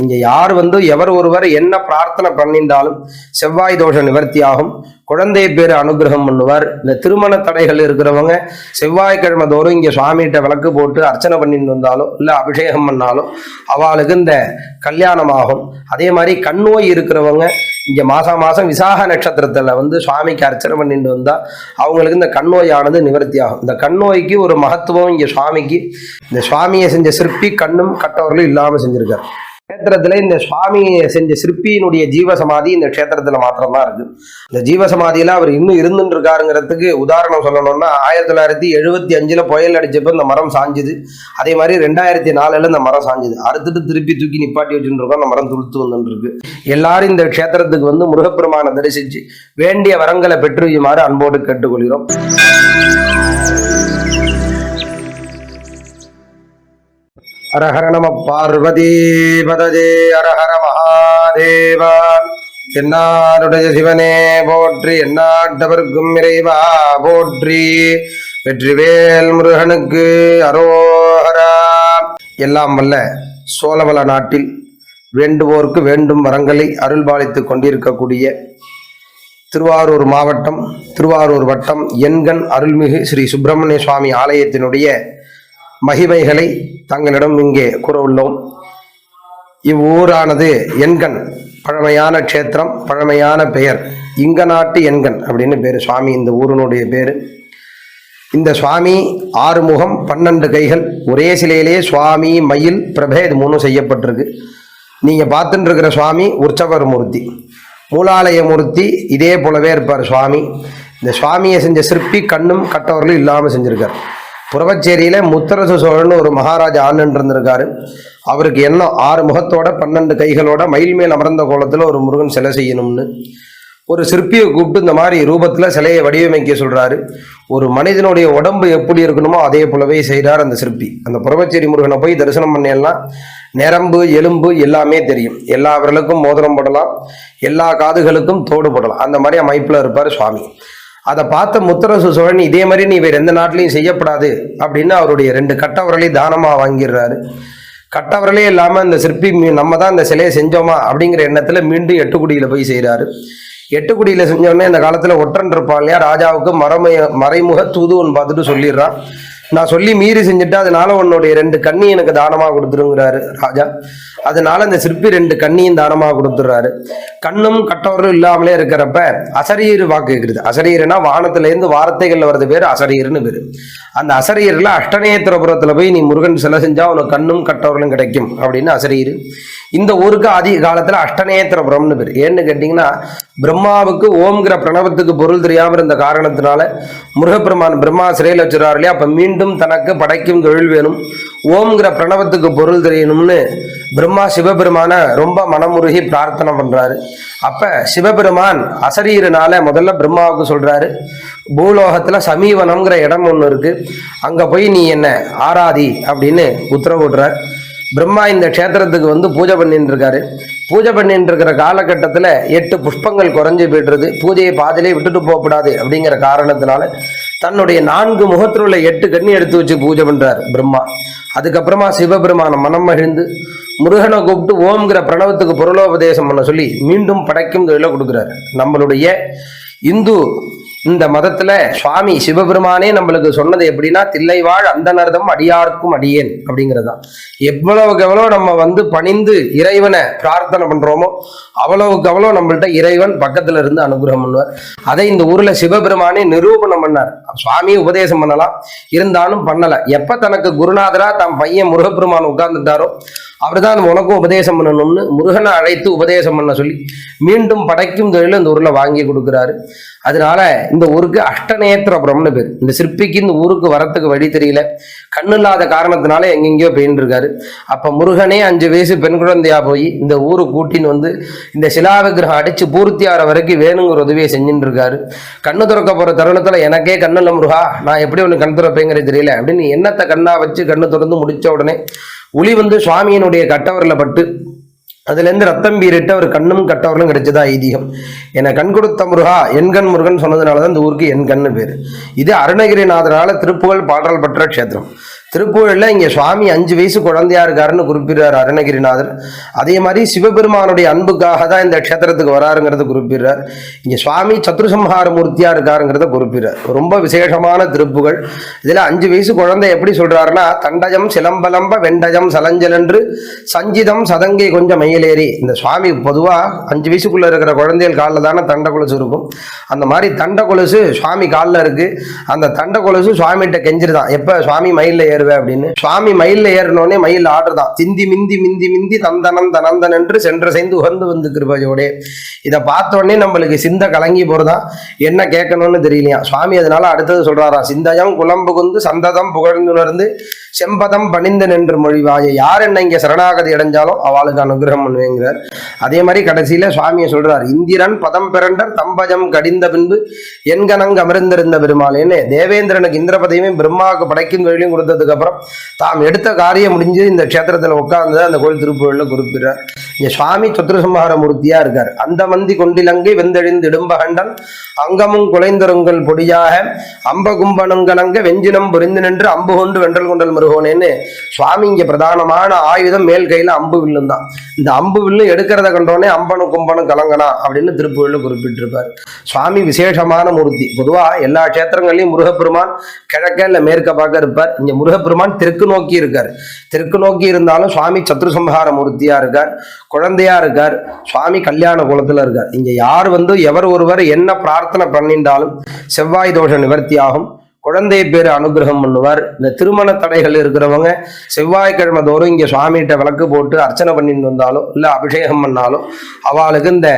இங்க யார் வந்து எவர் ஒருவர் என்ன பிரார்த்தனை பண்ணிட்டாலும் செவ்வாய் தோஷ நிவர்த்தியாகும். குழந்தை பேர் அனுகிரகம் பண்ணுவார். இந்த திருமண தடைகள் இருக்கிறவங்க செவ்வாய்க்கிழமை தோறும் இங்க சுவாமிகிட்ட விளக்கு போட்டு அர்ச்சனை பண்ணிட்டு வந்தாலும் இல்ல அபிஷேகம் பண்ணாலும் அவளுக்கு இந்த கல்யாணமாகும். அதே மாதிரி கண்ணோய் இருக்கிறவங்க இங்க மாசம் மாசம் விசாக நட்சத்திரத்துல வந்து சுவாமிக்கு அர்ச்சனை பண்ணிட்டு வந்தா அவங்களுக்கு இந்த கண்ணோயானது நிவர்த்தி ஆகும் இந்த கண்ணோய்க்கு ஒரு மகத்துவம் இங்க சுவாமிக்கு. இந்த சுவாமியை செஞ்ச சிற்பி கண்ணும் கட்டவர்களும் இல்லாம செஞ்சிருக்காரு. கஷேத்திரத்துல இந்த சுவாமி செஞ்ச சிற்பியினுடைய ஜீவசமாதி இந்த க்ஷேத்திரத்துல மாத்திரம்தான் இருக்கு. இந்த ஜீவசமாதியில அவர் இன்னும் இருந்துட்டு இருக்காருங்கிறதுக்கு உதாரணம் சொல்லணும்னா ஆயிரத்தி தொள்ளாயிரத்தி எழுபத்தி அஞ்சுல புயல் அடிச்சப்ப இந்த மரம் சாஞ்சுது. அதே மாதிரி ரெண்டாயிரத்தி நாலுல இந்த மரம் சாஞ்சுது. அறுத்துட்டு திருப்பி தூக்கி நிப்பாட்டி வச்சுட்டு இருக்கோம் அந்த மரம் துளுத்து வந்துட்டு இருக்கு எல்லாரும் இந்த க்ஷேத்திரத்துக்கு வந்து முருகப்பெருமானை தரிசிச்சு வேண்டிய வரங்களை பெற்றுமாறு அன்போடு கேட்டுக்கொள்கிறோம். ஹரஹர நம பார்வதி பதஜே ஹரஹர மகாதேவா என்னாருடைய சிவனே போற்றி என்னாட்டவர்க்கும் இறைவா போற்றி. வெற்றிவேல் முருகனுக்கு அரோஹரா எல்லாம் வல்ல சோழவள நாட்டில் வேண்டுவோர்க்கு வேண்டும் வரங்களை அருள்பாலித்துக் கொண்டிருக்கக்கூடிய திருவாரூர் மாவட்டம் திருவாரூர் வட்டம் எண்கண் அருள்மிகு ஸ்ரீ சுப்பிரமணிய சுவாமி ஆலயத்தினுடைய மகிமைகளை தங்களிடம் இங்கே கூறவுள்ளோம். இவ்வூரானது எண்கண் பழமையான க்ஷேத்திரம் பழமையான பெயர் இங்க நாட்டு எண்கண் அப்படின்னு பேர். சுவாமி இந்த ஊரினுடைய பேர். இந்த சுவாமி ஆறுமுகம் பன்னெண்டு கைகள் ஒரே சிலையிலே சுவாமி மயில் பிரபே இது மூணும் செய்யப்பட்டிருக்கு. நீங்கள் பார்த்துட்டு இருக்கிற சுவாமி உற்சவர் மூர்த்தி. மூலாலய மூர்த்தி இதே போலவே இருப்பார் சுவாமி. இந்த சுவாமியை செஞ்ச சிற்பி கண்ணும் கட்டவர்களும் இல்லாமல் செஞ்சுருக்கார். புறவச்சேரியில முத்தரசு சோழன் ஒரு மகாராஜா ஆண்டு இருந்திருக்காரு. அவருக்கு என்ன ஆறு முகத்தோட பன்னெண்டு கைகளோட மயில் மேல் அமர்ந்த கோலத்துல ஒரு முருகன் சிலை செய்யணும்னு. ஒரு சிற்பியை கூப்பிட்டு இந்த மாதிரி ரூபத்துல சிலையை வடிவமைக்க சொல்றாரு. ஒரு மனிதனுடைய உடம்பு எப்படி இருக்கணுமோ அதே போலவே செய்கிறார் அந்த சிற்பி. அந்த புறவச்சேரி முருகனை போய் தரிசனம் பண்ணியெல்லாம் நரம்பு எலும்பு எல்லாமே தெரியும். எல்லா விரலுக்கும் மோதிரம் போடலாம். எல்லா காதுகளுக்கும் தோடு போடலாம். அந்த மாதிரி அமைப்பில் இருப்பார் சுவாமி. அதை பார்த்த முத்தரசு சோழன் இதே மாதிரி நீ வேறு எந்த நாட்டிலையும் செய்யப்படாது அப்படின்னு அவருடைய ரெண்டு கட்டவரலையும் தானமாக வாங்கிடுறாரு. கட்டவரலே இல்லாமல் இந்த சிற்பி நம்ம தான் இந்த சிலையை செஞ்சோமா அப்படிங்கிற எண்ணத்தில் மீண்டும் எட்டுக்குடியில் போய் செய்கிறாரு எட்டுக்குடியில் செஞ்சோடனே இந்த காலத்தில் ஒற்றன் இருப்பான் இல்லையா? ராஜாவுக்கு மறைமுக மறைமுக தூதுவன் பார்த்துட்டு சொல்லிடுறான். நான் சொல்லி மீறி செஞ்சுட்டு அதனால உன்னுடைய ரெண்டு கண்ணி எனக்கு தானமாக கொடுத்துருங்கிறாரு ராஜா. அதனால இந்த சிற்பி ரெண்டு கண்ணியும் தானமாக கொடுத்துட்றாரு. கண்ணும் கட்டவரும் இல்லாமலே இருக்கிறப்ப அசரீர் வாக்கு கேட்குறது அசரீர்னா வானத்திலேருந்து வார்த்தைகள்ல வர்றது பேர் அசரீர்னு பேர் அந்த அசரீரில் அஷ்டநேத்திரபுரத்தில் போய் நீ முருகன் சிலை செஞ்சா உனக்கு கண்ணும் கட்டவர்களும் கிடைக்கும் அப்படின்னு அசரீர். இந்த ஊருக்கு அதிக காலத்தில் அஷ்டநேத்திரபுரம்னு பேர். ஏன்னு கேட்டிங்கன்னா பிரம்மாவுக்கு ஓம்ங்கிற பிரணவத்துக்கு பொருள் தெரியாமல் இருந்த காரணத்தினால முருகப்பெருமான் பிரம்மா சிறையில் வச்சுறாரு இல்லையா? அப்போ மீண்டும் தனக்கு படைக்கும் தொழில் வேணும். ஓம்ங்கிற பிரணவத்துக்கு பொருள் தெரியணும்னு பிரம்மா சிவபெருமான ரொம்ப மனமுருகி பிரார்த்தனை பண்றாரு. அப்ப சிவபெருமான் அசரீரனால முதல்ல பிரம்மாவுக்கு சொல்றாரு பூலோகத்துல சமீவனம்ங்கிற இடம் ஒன்று இருக்கு அங்க போய் நீ என்ன ஆராதி அப்படின்னு உத்தரவிடுறார் பிரம்மா இந்த க்ஷேத்திரத்துக்கு வந்து பூஜை பண்ணிட்டு இருக்காரு பூஜை பண்ணிட்டு இருக்கிற காலகட்டத்தில் எட்டு புஷ்பங்கள் குறைஞ்சு போய்டுறது பூஜையை பாதிலே விட்டுட்டு போகக்கூடாது அப்படிங்கிற காரணத்தினால தன்னுடைய நான்கு முகத்தில் உள்ள எட்டு கண்ணி எடுத்து வச்சு பூஜை பண்ணுறார் பிரம்மா. அதுக்கப்புறமா சிவபெருமான மனம் மகிழ்ந்து முருகனை கூப்பிட்டு ஓம்ங்கிற பிரணவத்துக்கு பொருளோபதேசம் பண்ண சொல்லி மீண்டும் படைக்கும் தொழிலை கொடுக்குறாரு. நம்மளுடைய இந்து இந்த மதத்துல சுவாமி சிவபெருமானே நம்மளுக்கு சொன்னது எப்படின்னா தில்லைவாழ் அந்தனர்தம் அடியார்க்கும் அடியேன் அப்படிங்கிறதா எவ்வளவுக்கு எவ்வளவு நம்ம வந்து பணிந்து இறைவனை பிரார்த்தனை பண்றோமோ அவ்வளவுக்கு அவ்வளவு நம்மள்ட்ட இறைவன் பக்கத்துல இருந்து அனுகிரகம் பண்ணுவார். அதை இந்த ஊர்ல சிவபெருமானே நிரூபணம் பண்ணார். சுவாமி உபதேசம் பண்ணலாம். இருந்தாலும் பண்ணல. எப்ப தனக்கு குருநாதரா தன் பையன் முருகப்பெருமான் உட்கார்ந்துட்டாரோ அவர்தான் உனக்கும் உபதேசம் பண்ணணும்னு முருகனை அழைத்து உபதேசம் பண்ண சொல்லி மீண்டும் படைக்கும் தொழில் இந்த ஊர்ல வாங்கி கொடுக்குறாரு. அதனால இந்த ஊருக்கு அஷ்டநேத்திரபுரம்னு பேர். இந்த சிற்பிக்கு இந்த ஊருக்கு வரத்துக்கு வழி தெரியல. கண்ணு இல்லாத காரணத்தினால எங்கெங்கேயோ போயின்னு இருக்காரு அப்ப முருகனே அஞ்சு வயசு பெண் குழந்தையா போய் இந்த ஊரு கூட்டின்னு வந்து இந்த சிலா விக்கிரகம் அடிச்சு பூர்த்தி ஆகிற வரைக்கும் வேணுங்கிற உதவியை செஞ்சுட்டு இருக்காரு கண்ணு திறக்க போற தருணத்துல எனக்கே கண்ணு முருகா நான் எப்படி ஒன்று கண் திறப்பேங்கிறது தெரியல. அப்படின்னு என்னத்தை கண்ணா வச்சு கண்ணு திறந்து முடிச்ச உடனே ஒளி வந்து சுவாமியினுடைய கட்டவரில் பட்டு அதுலேருந்து ரத்தம் பீரிட்டு அவர் கண்ணும் கட்டவர்களும் கிடைச்சதா ஐதீகம். என்னை கண் கொடுத்த முருகா எண்கண் முருகன் சொன்னதுனால தான் இந்த ஊருக்கு எண்கண்ணு பேர். இது அருணகிரிநாதனால திருப்புகழ் பாடல் பெற்ற க்ஷேத்திரம். திருக்கோயிலில் இங்கே சுவாமி அஞ்சு வயசு குழந்தையா இருக்காருன்னு குறிப்பிடுறார் அருணகிரிநாதர். அதே மாதிரி சிவபெருமானுடைய அன்புக்காக தான் இந்த க்ஷேத்திரத்துக்கு வராருங்கிறத குறிப்பிடுறார். இங்கே சுவாமி சத்ருசம்ஹார மூர்த்தியாக இருக்காருங்கிறத குறிப்பிடுறார். ரொம்ப விசேஷமான திருப்புகள். இதில் அஞ்சு வயசு குழந்தை எப்படி சொல்கிறாருன்னா தண்டஜம் சிலம்பலம்ப வெண்டஜம் சலஞ்சலென்று சஞ்சிதம் சதங்கை கொஞ்சம் மயிலேறி. இந்த சுவாமி பொதுவாக அஞ்சு வயசுக்குள்ளே இருக்கிற குழந்தைகள் காலில் தானே தண்ட கொலுசு இருக்கும். அந்த மாதிரி தண்ட கொலுசு சுவாமி காலில் இருக்குது அந்த தண்ட கொலுசு சுவாமிகிட்ட கெஞ்சிருதான். எப்போ சுவாமி மயிலில் ஏறு ஏறுவேன் அப்படின்னு. சுவாமி மயில்ல ஏறினோடனே மயில் ஆடுதான் திந்தி மிந்தி மிந்தி மிந்தி தந்தனம் தனந்தன் என்று சென்ற செய்து உகந்து வந்து கிருபையோடே. இதை பார்த்தோடனே நம்மளுக்கு சிந்த கலங்கி போறதான் என்ன கேட்கணும்னு தெரியலையா? சுவாமி அதனால அடுத்தது சொல்றாராம் சிந்தயம் குலம்புகுந்து சந்ததம் புகழ்ந்துணர்ந்து செம்பதம் பணிந்து நின்று மொழிவாய. யார் என்ன இங்க சரணாகதி அடைஞ்சாலும் அவளுக்கு அனுகிரகம் பண்ணுவேங்கிறார். அதே மாதிரி கடைசியில சுவாமியை சொல்றார் இந்திரன் பதம் பிறண்டர் தம்பஜம் கடிந்த பின்பு என்கனங்க அமர்ந்திருந்த பெருமாள் என்ன தேவேந்திரனுக்கு இந்திர பதவியும் பிரம்மாவுக்கு படைக்கும் தொழிலையும் கொடுத்ததுக்கு அப்புறம் தாம் எடுத்த காரியம் முடிஞ்சு இந்த க்ஷேத்திரத்தில் உட்கார்ந்து அந்த கோயில் திருப்பூரில் குறிப்பிடுறார். இங்க சுவாமி சத்ருசம்ஹார மூர்த்தியா இருக்கார். அந்த மந்தி கொண்டிலங்கை வெந்தெழிந்து இடும்பகண்டன் அங்கமும் குலைந்தருங்கள் பொடியாக அம்ப கும்பனுங்கலங்க வெஞ்சினம் புரிந்து நின்று அம்பு கொண்டு வென்றல் கொண்டல் முருகோனேன்னு சுவாமி இங்க பிரதானமான ஆயுதம் மேல் கையில அம்பு வில்லும் தான். இந்த அம்பு வில்லு எடுக்கிறத கண்டோடனே அம்பனும் கும்பனும் கலங்கனா அப்படின்னு திருப்புகளில் குறிப்பிட்டிருப்பார். சுவாமி விசேஷமான மூர்த்தி. பொதுவா எல்லா க்ஷேத்திரங்களையும் முருகப்பெருமான் கிழக்க இல்ல மேற்க பார்க்க இருப்பார். இங்க முருகப்பெருமான் தெற்கு நோக்கி இருக்கார். தெற்கு நோக்கி இருந்தாலும் சுவாமி சத்ருசம்ஹார மூர்த்தியா இருக்கார். குழந்தையா இருக்கார் சுவாமி கல்யாண குலத்துல இருக்கார். இங்க யார் வந்து எவர் ஒருவர் என்ன பிரார்த்தனை பண்ணிட்டாலும் செவ்வாய் தோஷ நிவர்த்தி ஆகும் குழந்தை பேர் அனுகிரகம் பண்ணுவார். இந்த திருமண தடைகள் இருக்கிறவங்க செவ்வாய்க்கிழமை தோறும் இங்கே சுவாமிகிட்ட விளக்கு போட்டு அர்ச்சனை பண்ணிட்டு வந்தாலும் இல்லை அபிஷேகம் பண்ணாலும் அவளுக்கு இந்த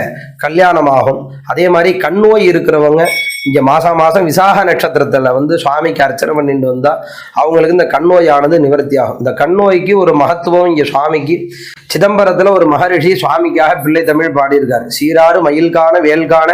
கல்யாணம் ஆகும் அதே மாதிரி கண்ணோய் இருக்கிறவங்க இங்கே மாதம் மாதம் விசாக நட்சத்திரத்தில் வந்து சுவாமிக்கு அர்ச்சனை பண்ணிட்டு வந்தால் அவங்களுக்கு இந்த கண்ணோயானது நிவர்த்தி ஆகும் இந்த கண்ணோய்க்கு ஒரு மகத்துவம் இங்கே சுவாமிக்கு சிதம்பரத்தில் ஒரு மகரிஷி சுவாமிக்காக பிள்ளை தமிழ் பாடியிருக்கார். சீராறு மயில்கான வேல்கான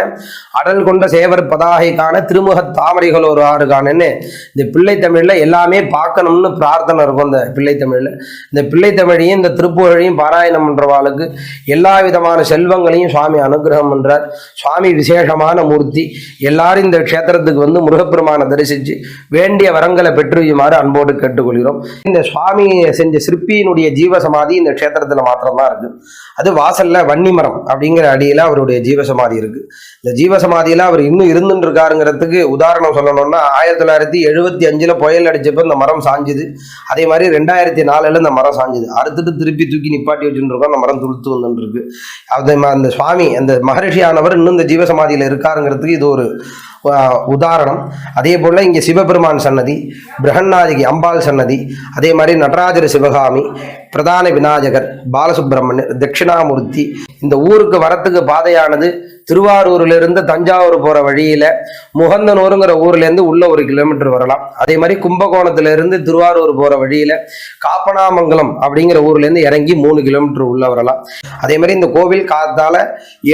அடல் கொண்ட சேவர் பதாகைக்கான திருமுக தாமரைகள் ஒரு ஆறு காணன்னு இந்த பிள்ளை தமிழ்ல எல்லாமே பார்க்கணும்னு பிரார்த்தனை இருக்கும் இந்த பிள்ளை தமிழ்ல. இந்த பிள்ளை தமிழையும் இந்த திருப்புகழையும் பாராயணம் பண்றவாளுக்கு எல்லா விதமான செல்வங்களையும் சுவாமி அனுகிரகம் பண்றார். சுவாமி விசேஷமான மூர்த்தி. எல்லாரும் இந்த க்ஷேத்திரத்துக்கு வந்து முருகப்பெருமானை தரிசித்து வேண்டிய வரங்களை பெற்றுமாறு அன்போடு கேட்டுக்கொள்கிறோம். இந்த சுவாமி செஞ்ச சிற்பியினுடைய ஜீவசமாதி இந்த க்ஷேத்திரத்தில் மாத்திரம்தான் இருக்கு. அது வாசல்ல வன்னிமரம் அப்படிங்கிற அடியில அவருடைய ஜீவசமாதி இருக்கு. இந்த ஜீவசமாதியில அவர் இன்னும் இருந்துட்டு இருக்காருங்கிறதுக்கு உதாரணம் சொல்லணும்னா ஆயிரத்தி தொள்ளாயிரத்தி எழுபத்தி அஞ்சுல புயல் அடிச்சப்ப இந்த மரம் சாஞ்சுது. அதே மாதிரி ரெண்டாயிரத்தி நாலுல இந்த மரம் சாஞ்சுது. அறுத்துட்டு திருப்பி தூக்கி நிப்பாட்டி வச்சுட்டு இருக்கோம் அந்த மரம் துளுத்து வந்துட்டு இருக்கு அது ம- அந்த சுவாமி அந்த மகரிஷியானவர் இன்னும் இந்த ஜீவசமாதியில இருக்காருங்கிறதுக்கு இது ஒரு உதாரணம். அதே போல இங்கே சிவபெருமான் சன்னதி பிரகன்னாதிகி அம்பாள் சன்னதி அதே மாதிரி நடராஜர் சிவகாமி பிரதான விநாயகர் பாலசுப்பிரமணியர் தட்சிணாமூர்த்தி. இந்த ஊருக்கு வரத்துக்கு பாதையானது திருவாரூர்லேருந்து தஞ்சாவூர் போகிற வழியில் முகந்தனூருங்கிற ஊர்லேருந்து உள்ளே உள்ள ஒரு கிலோமீட்டர் வரலாம். அதே மாதிரி கும்பகோணத்துலேருந்து திருவாரூர் போகிற வழியில் காப்பனாமங்கலம் அப்படிங்கிற ஊர்லேருந்து இறங்கி மூணு கிலோமீட்டர் உள்ளே வரலாம். அதே மாதிரி இந்த கோவில் காத்தால்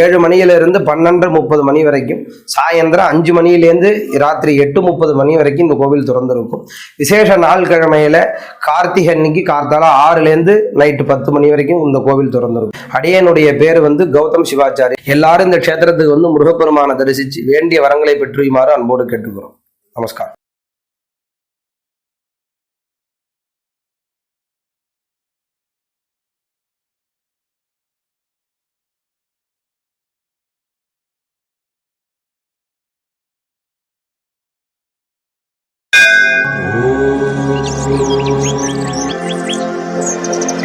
ஏழு மணியிலேருந்து பன்னெண்டு முப்பது மணி வரைக்கும் சாயந்தரம் அஞ்சு மணியிலேருந்து ராத்திரி எட்டு முப்பது மணி வரைக்கும் இந்த கோவில் திறந்திருக்கும். விசேஷ நாள் கிழமையில கார்த்திகை அன்னைக்கு கார்த்தால ஆறுலேருந்து இருந்து நைட்டு பத்து மணி வரைக்கும் இந்த கோவில் திறந்திருக்கும். அடியனுடைய பேர் வந்து கௌதம் சிவாச்சாரி. எல்லாரும் இந்த க்ஷேத்திரத்துக்கு வந்து முருகப்பெருமானை தரிசிச்சு வேண்டிய வரங்களை பெற்றுமாறு அன்போடு கேட்டுக்கிறோம். நமஸ்காரம். Thank Thank you.